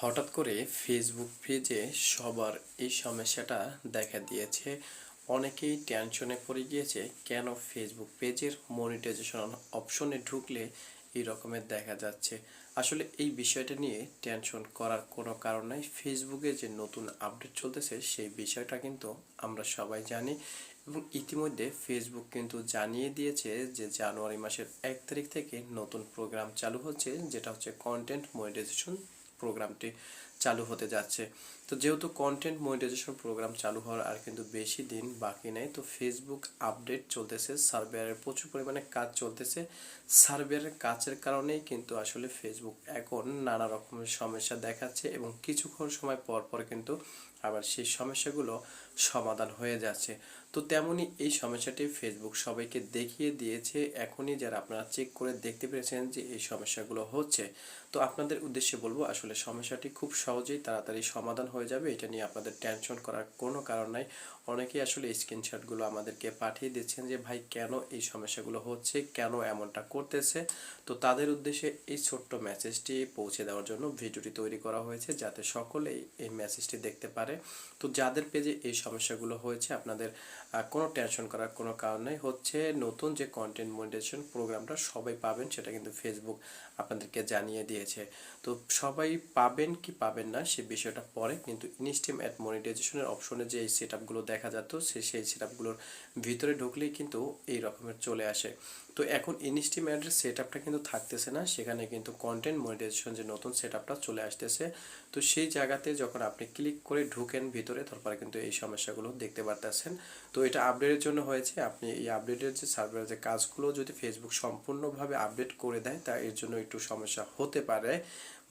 হঠাৎ করে ফেসবুক পেজে সবার এই সমস্যাটা দেখা দিয়েছে। অনেকেই টেনশনে পড়ে গিয়েছে, কেন ফেসবুক পেজের মনিটাইজেশন অপশনে ঢুকলে এই রকমের দেখা যাচ্ছে? আসলে এই বিষয়টা নিয়ে টেনশন করার কোনো কারণ নাই। ফেসবুকে যে নতুন আপডেট চলতেছে, সেই বিষয়টা কিন্তু আমরা সবাই জানি। এবং ইতিমধ্যে ফেসবুক কিন্তু জানিয়ে দিয়েছে যে জানুয়ারি মাসের এক তারিখ থেকে নতুন প্রোগ্রাম চালু হচ্ছে, যেটা হচ্ছে কন্টেন্ট মনিটাইজেশন প্রোগ্রামটি চালু হতে যাচ্ছে। তো যেহেতু কন্টেন্ট মনিটাইজেশন প্রোগ্রাম চালু হওয়ার আর কিন্তু বেশি দিন বাকি নেই, তো ফেসবুক আপডেট চলতেছে সার্ভেয়ারের প্রচুর পরিমাণে কাজ চলতেছে। সার্ভেয়ারের কাজের কারণেই কিন্তু আসলে ফেসবুক এখন নানা রকমের সমস্যা দেখাচ্ছে এবং কিছুক্ষণ সময় পর পর কিন্তু আবার সেই সমস্যাগুলো সমাধান হয়ে যাচ্ছে। তো তেমনই এই সমস্যাটি ফেসবুক সবাইকে দেখিয়ে দিয়েছে। এখনই যারা আপনারা চেক করে দেখতে পেরেছেন যে এই সমস্যাগুলো হচ্ছে, তো আপনাদের উদ্দেশ্যে বলব, আসলে সমস্যাটি খুব সহজেই তাড়াতাড়ি সমাধান হয়ে যাবে। এটা নিয়ে আপনাদের টেনশন করার কোনো কারণ নাই। অনেকেই আসলে স্ক্রিনশটগুলো আমাদেরকে পাঠিয়ে দিচ্ছেন যে, ভাই, কেন এই সমস্যাগুলো হচ্ছে? কেন এমনটা করতেছে? তো তাদের উদ্দেশ্যে এই ছোট্ট মেসেজটি পৌঁছে দেওয়ার জন্য ভিডিওটি তৈরি করা হয়েছে যাতে সকলেই এই মেসেজটি দেখতে পারে। তো যাদের পেজে এই সমস্যাগুলো হয়েছে, আপনাদের কোনো টেনশন করার কোনো কারণ নেই। হচ্ছে নতুন যে কন্টেন্ট মনিটাইজেশন প্রোগ্রামটা সবাই পাবেন, সেটা কিন্তু ফেসবুক আপনাদেরকে জানিয়ে দিয়েছে। তো সবাই পাবেন কি পাবেন না সে বিষয়টা পরে, কিন্তু ইনস্টিম অ্যাট মনিটাইজেশনের অপশনে যে এই সেট আপগুলো দেখা যেত সে সেই সেট আপগুলোর ভিতরে ঢুকলেই কিন্তু এই রকমের চলে আসে। তো এখন ইনস্টিম অ্যাডের সেট আপটা কিন্তু থাকতেছে না, সেখানে কিন্তু কন্টেন্ট মনিটাইজেশন যে নতুন সেট আপটা চলে আসতেছে। তো সেই জায়গাতে যখন আপনি ক্লিক করে ঢুকেন ভিতরে, তারপরে কিন্তু এই সমস্যাগুলো দেখতে পারতেছেন। তো এটা আপডেটের জন্য হয়েছে। আপনি এই আপডেটের যে সার্ভার যে কাজগুলো যদি ফেসবুক সম্পূর্ণভাবে আপডেট করে দেয়, তা এর জন্য একটু সমস্যা হতে পারে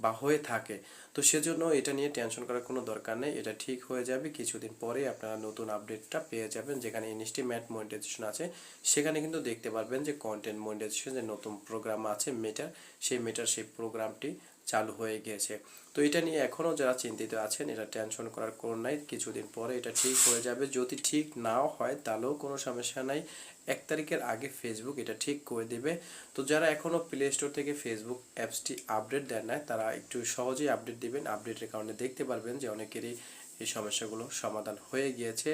বা হয়ে থাকে। তো সেজন্য এটা নিয়ে টেনশন করার কোনো দরকার নেই। এটা ঠিক হয়ে যাবে। কিছুদিন পরে আপনারা নতুন আপডেটটা পেয়ে যাবেন, যেখানে ইনস্টি ম্যাট মনিটাইজেশন আছে। সেখানে কিন্তু দেখতে পারবেন যে কন্টেন্ট মনিটাইজেশন যে নতুন প্রোগ্রাম আছে মেটার সেই মেটার সেই প্রোগ্রামটি চালু হয়ে গিয়েছে তো এটা নিয়ে এখনও যারা চিন্তিত আছেন এটা টেনশন করার কোনো নাই। কিছুদিন পরে এটা ঠিক হয়ে যাবে। যদি ঠিক নাও হয়, তাহলেও কোনো সমস্যা নাই। এক তারিখের আগে ফেসবুক এটা ঠিক করে দেবে। তো যারা এখনও প্লে স্টোর থেকে ফেসবুক অ্যাপসটি আপডেট দেন না তারা একটু সহজেই আপডেট দিবেন। আপডেটের কারণে দেখতে পারবেন যে অনেকেরই এই সমস্যাগুলো সমাধান হয়ে গিয়েছে।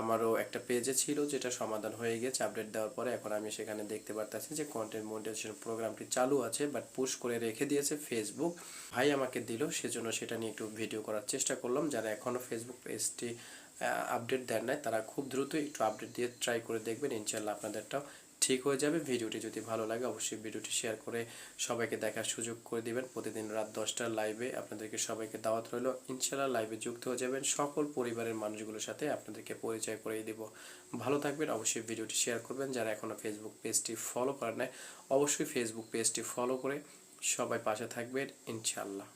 আমারও একটা পেজে ছিল যেটা সমাধান হয়ে গেছে আপডেট দেওয়ার পরে এখন আমি সেখানে দেখতে পারতেছি যে কন্টেন্ট মনিটাইজেশন প্রোগ্রামটি চালু আছে বাট পুশ করে রেখে দিয়েছে ফেসবুক ভাই আমাকে দিল, সেজন্য সেটা নিয়ে একটু ভিডিও করার চেষ্টা করলাম। যারা এখনও ফেসবুক পেজটি আপডেট দেন নাই, তারা খুব দ্রুত একটু আপডেট দিয়ে ট্রাই করে দেখবেন। ইনশাল্লাহ আপনাদেরটাও ঠিক হয়ে যাবে। ভিডিওটি যদি ভালো লাগে, অবশ্যই ভিডিওটি শেয়ার করে সবাইকে দেখার সুযোগ করে দিবেন। প্রতিদিন রাত দশটার লাইভে আপনাদেরকে সবাইকে দাওয়াত রইল। ইনশাল্লাহ লাইভে যুক্ত হয়ে যাবেন সকল পরিবারের মানুষগুলোর সাথে আপনাদেরকে পরিচয় করিয়ে দিব। ভালো থাকবেন, অবশ্যই ভিডিওটি শেয়ার করবেন। যারা এখনও ফেসবুক পেজটি ফলো করেন নাই, অবশ্যই ফেসবুক পেজটি ফলো করে সবাই পাশে থাকবেন ইনশাল্লাহ